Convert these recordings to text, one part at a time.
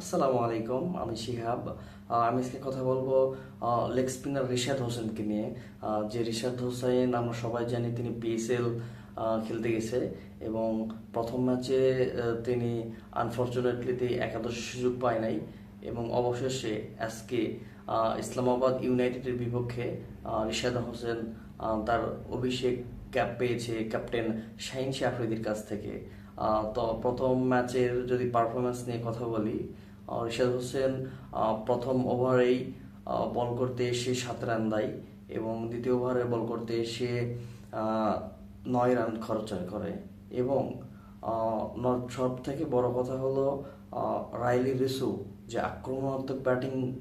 আসসালামু আলাইকুম, আমি শিহাব। আমি আজকে কথা বলব লেগ স্পিনার রিশাদ হোসেনকে নিয়ে। যে রিশাদ হোসেন, আমরা সবাই জানি তিনি পিএসএল খেলতে গেছে এবং প্রথম ম্যাচে তিনি আনফর্চুনেটলি তিনি একাদশ সুযোগ পায় নাই এবং অবশেষে আজকে ইসলামাবাদ ইউনাইটেডের বিপক্ষে রিশাদ হোসেন তার অভিষেক ক্যাপ পেয়েছে, ক্যাপ্টেন শাহিন শাহ আফ্রিদির কাছ থেকে। তো প্রথম ম্যাচের যদি পারফরমেন্স নিয়ে কথা বলি রিশাদ হোসেন প্রথম ওভারেই বল করতে এসে সাত রান দেয় এবং দ্বিতীয় ওভারে বল করতে এসে নয় রান খরচ করে এবং সব থেকে বড় কথা হলো রাইলি রিসু যে আক্রমণাত্মক ব্যাটিং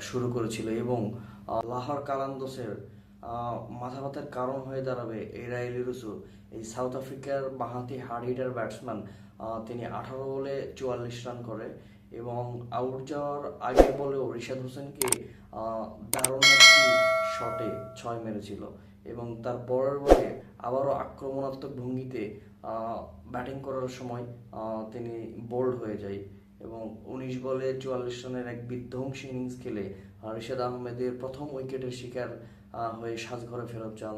শুরু করেছিল এবং লাহোর কালান্দোসের মাথা ব্যথার কারণ হয়ে দাঁড়াবে এই রাইলি রুসু। এই সাউথ আফ্রিকার বাঁহাতি হার্ড হিটার ব্যাটসম্যান তিনি আঠারো বলে চুয়াল্লিশ রান করে এবং আউট যাওয়ার আগে বলেও রিশাদ হোসেনকে দারুণ একটি শটে ছয় মেরেছিল এবং তার পরের বলে আবারও আক্রমণাত্মক ভঙ্গিতে ব্যাটিং করার সময় তিনি বোল্ড হয়ে যায় এবং উনিশ বলে চুয়াল্লিশ রানের এক বিধ্বংসী ইনিংস খেলে রিশাদ আহমেদের প্রথম উইকেটের শিকার হয়ে সাজঘরে ফেরত যান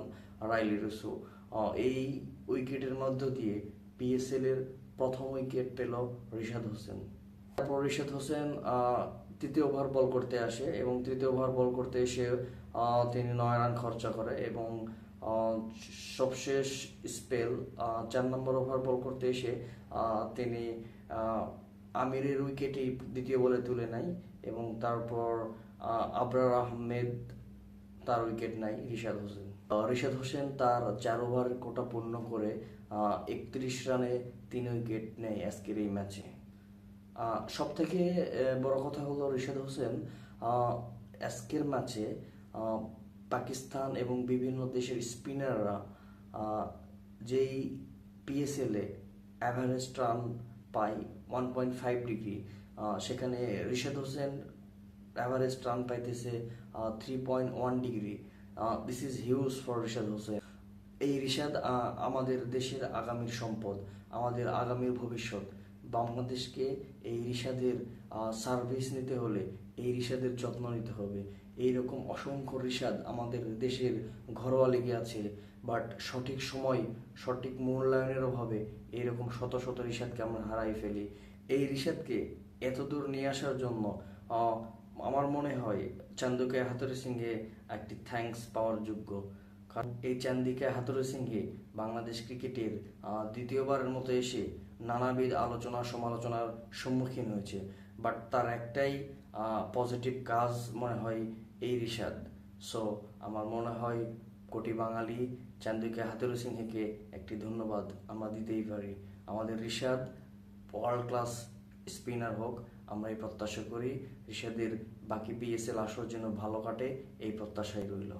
রাইলি রুসু। এই উইকেটের মধ্য দিয়ে পিএসএল এর প্রথম উইকেট পেল রিশাদ হোসেন। তারপর রিশাদ হোসেন তৃতীয় ওভার বল করতে আসে এবং তৃতীয় ওভার বল করতে এসে তিনি নয় রান খরচা করে এবং সবশেষ স্পেল চার নম্বর ওভার বল করতে এসে তিনি আমিরের উইকেটেই দ্বিতীয় বলে তুলে নেয় এবং তারপর আবরার আহমেদ তার উইকেট নাই রিশাদ হোসেন। রিশাদ হোসেন তার চার ওভার কোটা পূর্ণ করে একত্রিশ রানে তিন উইকেট নেয় আজকের এই ম্যাচে। সব থেকে বড় কথা হলো রিশাদ হোসেন আজকের ম্যাচে পাকিস্তান এবং বিভিন্ন দেশের স্পিনাররা যেই পিএসএল অ্যাভারেজ রান পায় ওয়ান পয়েন্ট ফাইভ ডিগ্রি সেখানে রিশাদ হোসেন অ্যাভারেজ রান পাইতেছে three point one degree this is huge for Rishad Hossain. এই রিশাদ আমাদের দেশের আগামীর সম্পদ, আমাদের আগামীর ভবিষ্যৎ বাংলাদেশকে এই রিশাদের সার্ভিস নিতে হলে এই রিশাদের যত্ন নিতে হবে। এইরকম অসংখ্য রিশাদ আমাদের দেশের ঘরোয়া লেগে আছে বাট সঠিক সময়, সঠিক মূল্যায়নের অভাবে এইরকম শত শত রিশাদকে আমরা হারাই ফেলি। এই রিশাদকে এত দূর নিয়ে আসার জন্য আমার মনে হয় চান্দুকে হাতুরি সিংহে একটি থ্যাঙ্কস পাওয়ার যোগ্য। কারণ এই চান্দিকা হাতুরি সিংহে বাংলাদেশ ক্রিকেটের দ্বিতীয়বারের মতো এসে নানাবিধ আলোচনা সমালোচনার সম্মুখীন হয়েছে। বাট তার একটাই পজিটিভ কাজ মনে হয় এই রিশাদ। সো আমার মনে হয় কোটি বাঙালি চান্দিকা হাতুরি সিংহেকে একটি ধন্যবাদ আমরা দিতেই পারি। আমাদের রিশাদ ওয়ার্ল্ড ক্লাস স্পিনার হোক, আমরা এই প্রত্যাশা করি ঋষাদের বাকি পিএসএল আসর যেন ভালো কাটে, এই প্রত্যাশাই রইল।